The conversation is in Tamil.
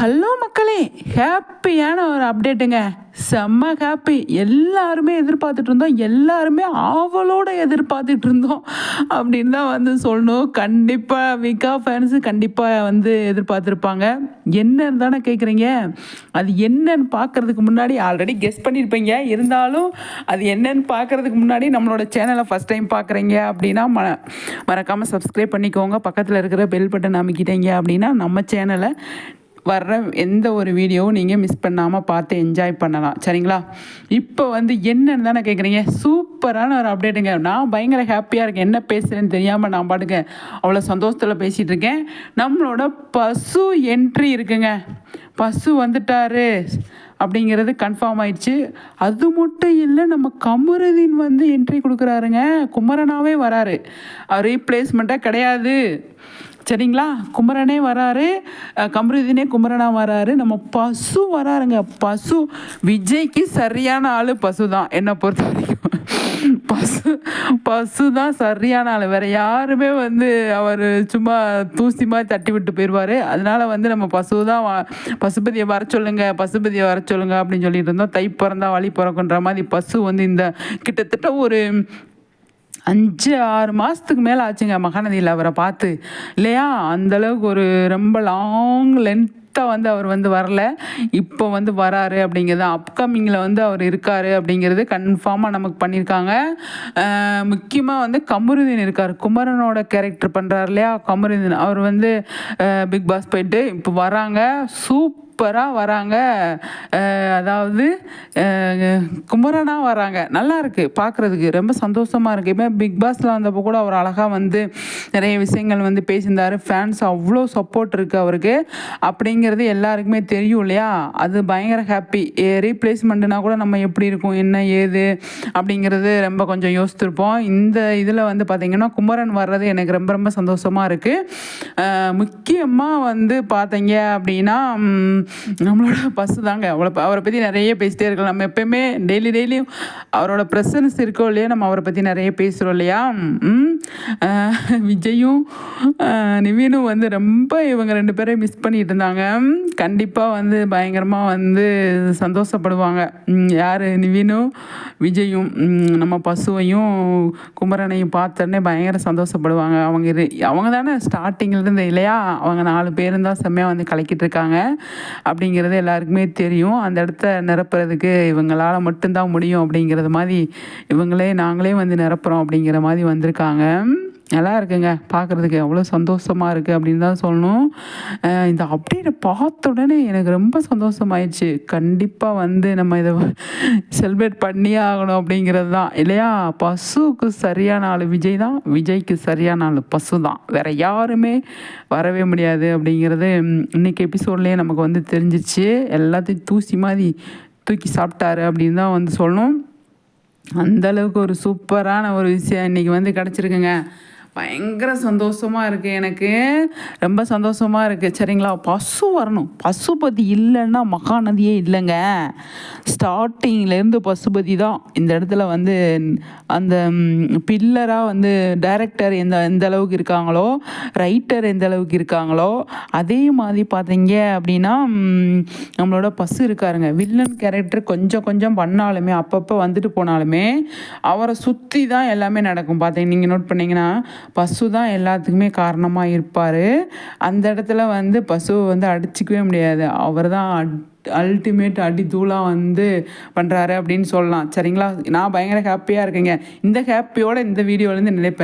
ஹலோ மக்களே. ஹாப்பியான ஒரு அப்டேட்டுங்க செம்ம ஹாப்பி எல்லாருமே எதிர்பார்த்துட்டு இருந்தோம். எல்லாருமே ஆவலோடு எதிர்பார்த்துட்டு இருந்தோம். அப்படின்னு தான் வந்து சொல்லணும். கண்டிப்பாக விகா ஃபேன்ஸு கண்டிப்பாக வந்து எதிர்பார்த்துருப்பாங்க. என்னன்னு தானே கேட்குறீங்க அது என்னன்னு பார்க்குறதுக்கு முன்னாடி ஆல்ரெடி கெஸ் பண்ணியிருப்பீங்க இருந்தாலும் அது என்னன்னு பார்க்குறதுக்கு முன்னாடி நம்மளோட சேனலை ஃபஸ்ட் டைம் பார்க்குறீங்க அப்படின்னா ம மறக்காமல் சப்ஸ்கிரைப் பண்ணிக்கோங்க. பக்கத்தில் இருக்கிற பெல் பட்டன் அமைக்கிட்டீங்க அப்படின்னா நம்ம சேனலை வர்ற எந்த ஒரு வீடியோவும் நீங்கள் மிஸ் பண்ணாமல் பார்த்து என்ஜாய் பண்ணலாம். சரிங்களா? இப்போ வந்து என்னன்னு தானே கேட்குறீங்க சூப்பரான ஒரு அப்டேட்டுங்க நான் பயங்கர ஹாப்பியாக இருக்கேன். என்ன பேசுகிறேன்னு தெரியாமல் நான் பாட்டுக்க அவ்வளோ சந்தோஷத்தில் பேசிகிட்டு இருக்கேன். நம்மளோட பசு என்ட்ரி இருக்குங்க. பசு வந்துட்டாரு அப்படிங்கிறது கன்ஃபார்ம் ஆயிடுச்சு. அது மட்டும் இல்லை நம்ம கமருதீன் வந்து என்ட்ரி கொடுக்குறாருங்க. குமரனாவே வராரு. ரீப்ளேஸ்மெண்ட்டாக கிடையாது. சரிங்களா? குமரனே வராரு. அஹ் குமரனாக வராரு. நம்ம பசு வராருங்க. பசு விஜய்க்கு சரியான ஆள் பசு தான் என்னை பொறுத்த வரைக்கும் பசு பசு தான் சரியான ஆள். வேறு யாருமே வந்து அவர் சும்மா தூசி மாதிரி தட்டி விட்டு போயிடுவார் அதனால் வந்து நம்ம பசு தான் வா பசுபதியை வர சொல்லுங்கள் பசுபதியை வர சொல்லுங்கள் அப்படின்னு சொல்லிட்டு இருந்தோம். தை பிறந்தா வழி பிறக்குன்ற மாதிரி பசு வந்து இந்த கிட்டத்தட்ட ஒரு அஞ்சு ஆறு மாதத்துக்கு மேலே ஆச்சுங்க. மகாநதியில் அவரை பார்த்து இல்லையா அந்தளவுக்கு ஒரு ரொம்ப லாங் லென்த்தாக வந்து அவர் வந்து வரல. இப்போ வந்து வராரு அப்படிங்கிறது அப்கமிங்கில் வந்து அவர் இருக்கார் அப்படிங்கிறது கன்ஃபார்மாக நமக்கு பண்ணியிருக்காங்க. முக்கியமாக வந்து கமருதீன் இருக்கார். குமரனோட கேரக்டர் பண்ணுறாரு இல்லையா? கமருதீன். அவர் வந்து பிக் பாஸ் போயிட்டு இப்போ வராங்க. சூப் சூப்பராக வராங்க. அதாவது கும்பரனாக குமரனாக வராங்க. நல்லா இருக்குது பார்க்குறதுக்கு ரொம்ப சந்தோஷமாக இருக்குது இப்போ பிக் பாஸில் வந்தப்போ கூட அவர் அழகாக வந்து நிறைய விஷயங்கள் வந்து பேசியிருந்தார். ஃபேன்ஸ் அவ்வளோ சப்போர்ட் இருக்குது அவருக்கு. அப்படிங்கிறது எல்லாருக்குமே தெரியும் இல்லையா? அது பயங்கர ஹாப்பி ரீப்ளேஸ்மெண்ட்னா கூட நம்ம எப்படி இருக்கும் என்ன ஏது அப்படிங்கிறது ரொம்ப கொஞ்சம் யோசித்திருப்போம். இந்த இதில் வந்து பார்த்திங்கன்னா குமரன் வர்றது எனக்கு ரொம்ப ரொம்ப சந்தோஷமாக இருக்குது முக்கியமாக வந்து பார்த்தீங்க அப்படின்னா நம்மளோட பஸ்ஸு தாங்க. அவ்வளோ அவரை பற்றி நிறைய பேசிட்டே இருக்கலாம். நம்ம எப்பயுமே டெய்லி டெய்லியும் அவரோட ப்ரெசன்ஸ் இருக்கோ இல்லையா நம்ம அவரை பற்றி நிறைய பேசுகிறோம் இல்லையா? விஜயும் நிவீனும் நிவினும் வந்து ரொம்ப இவங்க ரெண்டு பேரையும் மிஸ் பண்ணிட்டு இருந்தாங்க. கண்டிப்பாக வந்து பயங்கரமாக வந்து சந்தோஷப்படுவாங்க. யார்? நிவினும் விஜயும் நம்ம பசுவையும் குமரனையும் பார்த்தோன்னே பயங்கர சந்தோஷப்படுவாங்க. அவங்க இது அவங்க தானே ஸ்டார்டிங்லேருந்து இல்லையா? அவங்க நாலு பேரும் தான் செம்மையாக வந்து கலக்கிட்டு இருக்காங்க. அப்படிங்கிறது எல்லாருக்குமே தெரியும். அந்த இடத்த நிரப்புறதுக்கு இவங்களால் மட்டும்தான் முடியும் அப்படிங்கிறது மாதிரி இவங்களே நாங்களே வந்து நிரப்புறோம் அப்படிங்கிற மாதிரி வந்திருக்காங்க. நல்லா இருக்குங்க பார்க்குறதுக்கு அவ்வளோ சந்தோஷமாக இருக்குது அப்படின்னு தான் சொல்லணும். இந்த அப்டேட்டை பார்த்த உடனே எனக்கு ரொம்ப சந்தோஷமாயிடுச்சு. கண்டிப்பாக வந்து நம்ம இதை செலிப்ரேட் பண்ணியே ஆகணும் அப்படிங்கிறது தான். இல்லையா? பசுவுக்கு சரியான ஆள் விஜய் தான். விஜய்க்கு சரியான ஆள் பசு தான். வேற யாருமே வரவே முடியாது அப்படிங்கிறது இன்றைக்கி இன்னைக்கு எபிசோட்லேயே நமக்கு வந்து தெரிஞ்சிச்சு. எல்லாத்தையும் தூசி மாதிரி தூக்கி சாப்பிட்டாரு அப்படின்னு தான் வந்து சொல்லணும். அந்த அளவுக்கு ஒரு சூப்பரான ஒரு விஷயம் இன்னைக்கு வந்து கிடச்சிருக்குங்க. பயங்கர சந்தோஷமாக இருக்குது எனக்கு. ரொம்ப சந்தோஷமாக இருக்குது சரிங்களா? பசு வரணும். பசுபதி இல்லைன்னா மகாநதியே இல்லைங்க. ஸ்டார்டிங்லேருந்து பசுபதி தான். இந்த இடத்துல வந்து அந்த பில்லராக வந்து டைரக்டர் எந்த எந்த அளவுக்கு இருக்காங்களோ ரைட்டர் எந்த அளவுக்கு இருக்காங்களோ அதே மாதிரி பார்த்தீங்க அப்படின்னா நம்மளோட பசு இருக்காருங்க. வில்லன் கேரக்டர் கொஞ்சம் கொஞ்சம் பண்ணாலுமே அப்பப்போ வந்துட்டு போனாலுமே அவரை சுற்றி தான் எல்லாமே நடக்கும். பார்த்தீங்க நீங்கள் நோட் பண்ணீங்கன்னா பசு தான் எல்லாத்துக்குமே காரணமாக இருப்பார். அந்த இடத்துல வந்து பசுவை வந்து அடிச்சிக்கவே முடியாது. அவர் தான் அல்டிமேட் அடி தூளாக வந்து பண்ணுறாரு அப்படின்னு சொல்லலாம். சரிங்களா? நான் பயங்கர ஹாப்பியாக இருக்கேங்க. இந்த ஹாப்பியோட இந்த வீடியோலேருந்து நினைப்பேன்.